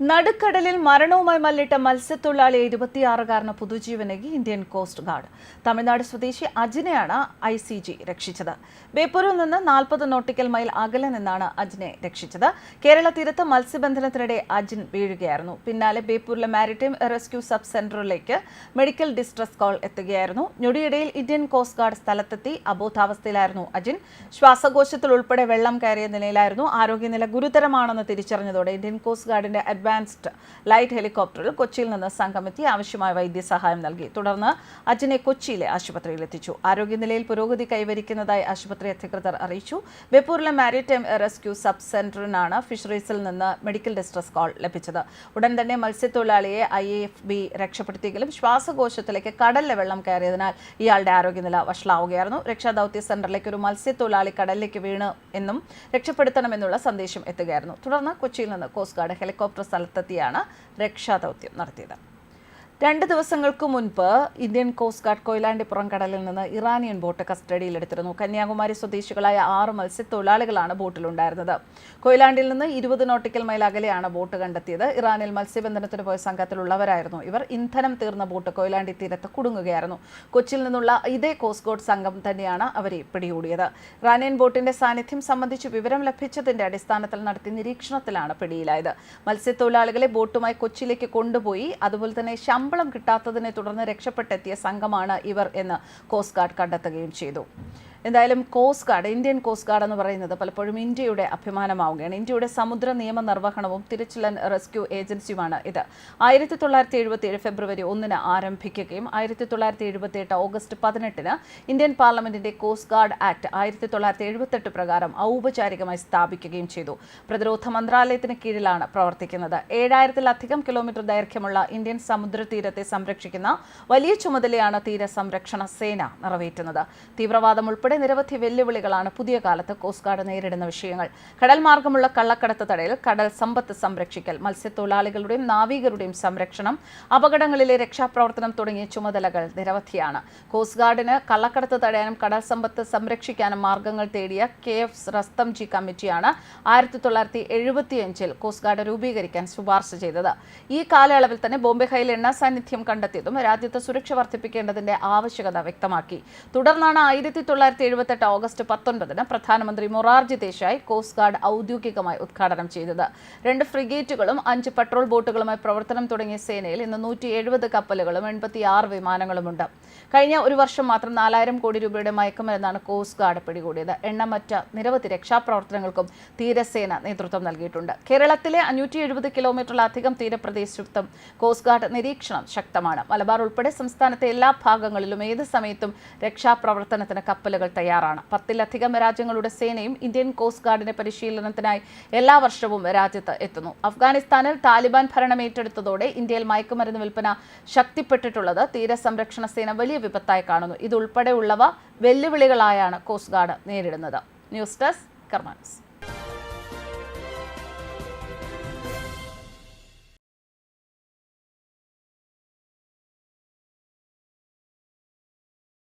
നടുക്കടലിൽ മരണവുമായി മല്ലിട്ട മത്സ്യത്തൊഴിലാളി ഇരുപത്തിയാറുകാരന് പുതുജീവനകി ഇന്ത്യൻ കോസ്റ്റ് ഗാർഡ്. തമിഴ്നാട് സ്വദേശി അജിനെയാണ് ഐ സി ജി രക്ഷിച്ചത്. ബേപ്പൂരിൽ നിന്ന് നാൽപ്പത് നോട്ടിക്കൽ മൈൽ അകലെ നിന്നാണ് അജിനെ രക്ഷിച്ചത്. കേരള തീരത്ത് മത്സ്യബന്ധനത്തിനിടെ അജിൻ വീഴുകയായിരുന്നു. പിന്നാലെ ബേപ്പൂരിലെ മാരിടൈം റെസ്ക്യൂ സബ് സെന്ററിലേക്ക് മെഡിക്കൽ ഡിസ്ട്രസ് കോൾ എത്തുകയായിരുന്നു. ഞൊടിയിടയിൽ ഇന്ത്യൻ കോസ്റ്റ് ഗാർഡ് സ്ഥലത്തെത്തി അബോധാവസ്ഥയിലായിരുന്നു അജിൻ. ശ്വാസകോശത്തിൽ ഉൾപ്പെടെ വെള്ളം കയറിയ നിലയിലായിരുന്നു. ആരോഗ്യനില ഗുരുതരമാണെന്ന് തിരിച്ചറിഞ്ഞതോടെ ഇന്ത്യൻ കോസ്റ്റ് ഗാർഡിന്റെ അഡ്വാൻസ്ഡ് ലൈറ്റ് ഹെലികോപ്റ്ററിൽ കൊച്ചിയിൽ നിന്ന് സംഘമെത്തി ആവശ്യമായ വൈദ്യസഹായം നൽകി. തുടർന്ന് അജിനെ കൊച്ചിയിലെ ആശുപത്രിയിൽ എത്തിച്ചു. ആരോഗ്യനിലയിൽ പുരോഗതി കൈവരിക്കുന്നതായി ആശുപത്രി അധികൃതർ അറിയിച്ചു. ബേപ്പൂരിലെ മാരിടൈം റെസ്ക്യൂ സബ് സെന്ററിനാണ് ഫിഷറീസിൽ നിന്ന് മെഡിക്കൽ ഡിസ്ട്രസ് കോൾ ലഭിച്ചത്. ഉടൻ തന്നെ മത്സ്യത്തൊഴിലാളിയെ ഐ എഫ് ബി രക്ഷപ്പെടുത്തിയെങ്കിലും ശ്വാസകോശത്തിലേക്ക് കടലിലെ വെള്ളം കയറിയതിനാൽ ഇയാളുടെ ആരോഗ്യനില വഷളാവുകയായിരുന്നു. രക്ഷാദൌത്യ സെന്ററിലേക്ക് ഒരു മത്സ്യത്തൊഴിലാളി കടലിലേക്ക് വീണ് എന്നും രക്ഷപ്പെടുത്തണമെന്നുള്ള സന്ദേശം എത്തുകയായിരുന്നു. തുടർന്ന് കൊച്ചിയിൽ നിന്ന് കോസ്റ്റ് ഗാർഡ് ഹെലികോപ്റ്റർ സ്ഥലത്തെത്തിയാണ് രക്ഷാദൗത്യം നടത്തിയത്. രണ്ട് ദിവസങ്ങൾക്ക് മുൻപ് ഇന്ത്യൻ കോസ്റ്റ് ഗാർഡ് കൊയിലാണ്ടിപ്പുറം കടലിൽ നിന്ന് ഇറാനിയൻ ബോട്ട് കസ്റ്റഡിയിലെടുത്തിരുന്നു. കന്യാകുമാരി സ്വദേശികളായ ആറ് മത്സ്യത്തൊഴിലാളികളാണ് ബോട്ടിലുണ്ടായിരുന്നത്. കൊയിലാണ്ടിൽ നിന്ന് ഇരുപത് നോട്ടിക്കൽ മൈൽ അകലെയാണ് ബോട്ട് കണ്ടെത്തിയത്. ഇറാനിൽ മത്സ്യബന്ധനത്തിന് പോയ സംഘത്തിലുള്ളവരായിരുന്നു ഇവർ. ഇന്ധനം തീർന്ന ബോട്ട് കൊയിലാണ്ടി തീരത്ത് കുടുങ്ങുകയായിരുന്നു. കൊച്ചിയിൽ നിന്നുള്ള ഇതേ കോസ്റ്റ് ഗാർഡ് സംഘം തന്നെയാണ് അവരെ പിടികൂടിയത്. ഇറാനിയൻ ബോട്ടിന്റെ സാന്നിധ്യം സംബന്ധിച്ച് വിവരം ലഭിച്ചതിന്റെ അടിസ്ഥാനത്തിൽ നടത്തിയ നിരീക്ഷണത്തിലാണ് പിടിയിലായത്. മത്സ്യത്തൊഴിലാളികളെ ബോട്ടുമായി കൊച്ചിയിലേക്ക് കൊണ്ടുപോയി. അതുപോലെ തന്നെ ശമ്പളം കിട്ടാത്തതിനെ തുടർന്ന് രക്ഷപ്പെട്ടെത്തിയ സംഘമാണ് ഇവർ എന്ന് കോസ്റ്റ് ഗാർഡ് കണ്ടെത്തുകയും ചെയ്തു. എന്തായാലും coast guard Indian coast guard എന്ന് പറയുന്നത് പലപ്പോഴും ഇന്ത്യയുടെ അഭിമാനമാവുകയാണ്. ഇന്ത്യയുടെ സമുദ്ര നിയമ നിർവഹണവും തിരച്ചിൽ റെസ്ക്യൂ ഏജൻസിയുമാണ് ഇത്. ആയിരത്തി തൊള്ളായിരത്തി എഴുപത്തി ഏഴ് ഫെബ്രുവരി ഒന്നിന് ആരംഭിക്കുകയും ആയിരത്തി തൊള്ളായിരത്തി എഴുപത്തി എട്ട് ഓഗസ്റ്റ് പതിനെട്ടിന് ഇന്ത്യൻ പാർലമെന്റിന്റെ കോസ്റ്റ് ഗാർഡ് ആക്ട് ആയിരത്തി തൊള്ളായിരത്തി എഴുപത്തെട്ട് പ്രകാരം ഔപചാരികമായി സ്ഥാപിക്കുകയും ചെയ്തു. പ്രതിരോധ മന്ത്രാലയത്തിന് കീഴിലാണ് പ്രവർത്തിക്കുന്നത്. ഏഴായിരത്തിലധികം കിലോമീറ്റർ ദൈർഘ്യമുള്ള ഇന്ത്യൻ സമുദ്രതീരത്തെ സംരക്ഷിക്കുന്ന വലിയ ചുമതലയാണ് തീരസംരക്ഷണ സേന നിറവേറ്റുന്നത്. തീവ്രവാദം ഉൾപ്പെടെ നിരവധി വെല്ലുവിളികളാണ് പുതിയ കാലത്ത് കോസ്റ്റ് ഗാർഡ് നേരിടുന്ന വിഷയങ്ങൾ. കടൽ മാർഗമുള്ള കള്ളക്കടത്ത് തടയൽ കടൽ സമ്പത്ത് സംരക്ഷിക്കൽ മത്സ്യത്തൊഴിലാളികളുടെയും നാവികരുടെയും സംരക്ഷണം അപകടങ്ങളിലെ രക്ഷാപ്രവർത്തനം തുടങ്ങിയ ചുമതലകൾ നിരവധിയാണ്. കോസ്റ്റ് ഗാർഡിന് കള്ളക്കടത്ത് തടയാനും കടൽ സമ്പത്ത് സംരക്ഷിക്കാനും മാർഗങ്ങൾ തേടിയ കെ എഫ് റസ്തംജി കമ്മിറ്റിയാണ് ആയിരത്തി തൊള്ളായിരത്തി എഴുപത്തിയഞ്ചിൽ കോസ്റ്റ് ഗാർഡ് രൂപീകരിക്കാൻ ശുപാർശ ചെയ്തത്. ഈ കാലയളവിൽ തന്നെ ബോംബെ ഹൈയിൽ എണ്ണ സാന്നിധ്യം കണ്ടെത്തിയതും രാജ്യത്ത് സുരക്ഷ വർദ്ധിപ്പിക്കേണ്ടതിന്റെ ആവശ്യകത വ്യക്തമാക്കി. തുടർന്നാണ് ആയിരത്തി തൊള്ളായിരത്തി എഴുപത്തെട്ട് ഓഗസ്റ്റ് പത്തൊൻപതിന് പ്രധാനമന്ത്രി മൊറാർജി ദേശായി കോസ്റ്റ് ഗാർഡ് ഔദ്യോഗികമായി ഉദ്ഘാടനം ചെയ്തത്. രണ്ട് ഫ്രിഗേറ്റുകളും അഞ്ച് പെട്രോൾ ബോട്ടുകളുമായി പ്രവർത്തനം തുടങ്ങിയ സേനയിൽ ഇന്ന് നൂറ്റി കപ്പലുകളും എൺപത്തിയാറ് വിമാനങ്ങളുമുണ്ട്. കഴിഞ്ഞ ഒരു വർഷം മാത്രം നാലായിരം കോടി രൂപയുടെ മയക്കുമരുന്നാണ് കോസ്റ്റ് ഗാർഡ് പിടികൂടിയത്. എണ്ണമറ്റ നിരവധി രക്ഷാപ്രവർത്തനങ്ങൾക്കും തീരസേന നേതൃത്വം നൽകിയിട്ടുണ്ട്. കേരളത്തിലെ അഞ്ഞൂറ്റി എഴുപത് കിലോമീറ്ററിലധികം തീരപ്രദേശത്തും കോസ്റ്റ് ഗാർഡ് നിരീക്ഷണം ശക്തമാണ്. മലബാർ ഉൾപ്പെടെ സംസ്ഥാനത്തെ എല്ലാ ഭാഗങ്ങളിലും ഏത് സമയത്തും രക്ഷാപ്രവർത്തനത്തിന് കപ്പലുകൾ തയ്യാറാണ്. പത്തിലധികം രാജ്യങ്ങളുടെ സേനയും ഇന്ത്യൻ കോസ്റ്റ് ഗാർഡിന്റെ പരിശീലനത്തിനായി എല്ലാ വർഷവും രാജ്യത്ത് എത്തുന്നു. അഫ്ഗാനിസ്ഥാനിൽ താലിബാൻ ഭരണം ഏറ്റെടുത്തതോടെ ഇന്ത്യയിൽ മയക്കുമരുന്ന് വിൽപ്പന ശക്തിപ്പെട്ടിട്ടുള്ളത് തീരസംരക്ഷണ സേന വലിയ വിപത്തായി കാണുന്നു. ഇതുൾപ്പെടെയുള്ളവ വെല്ലുവിളികളായാണ് കോസ്റ്റ് ഗാർഡ് നേരിടുന്നത്. News desk കർമാൻസ്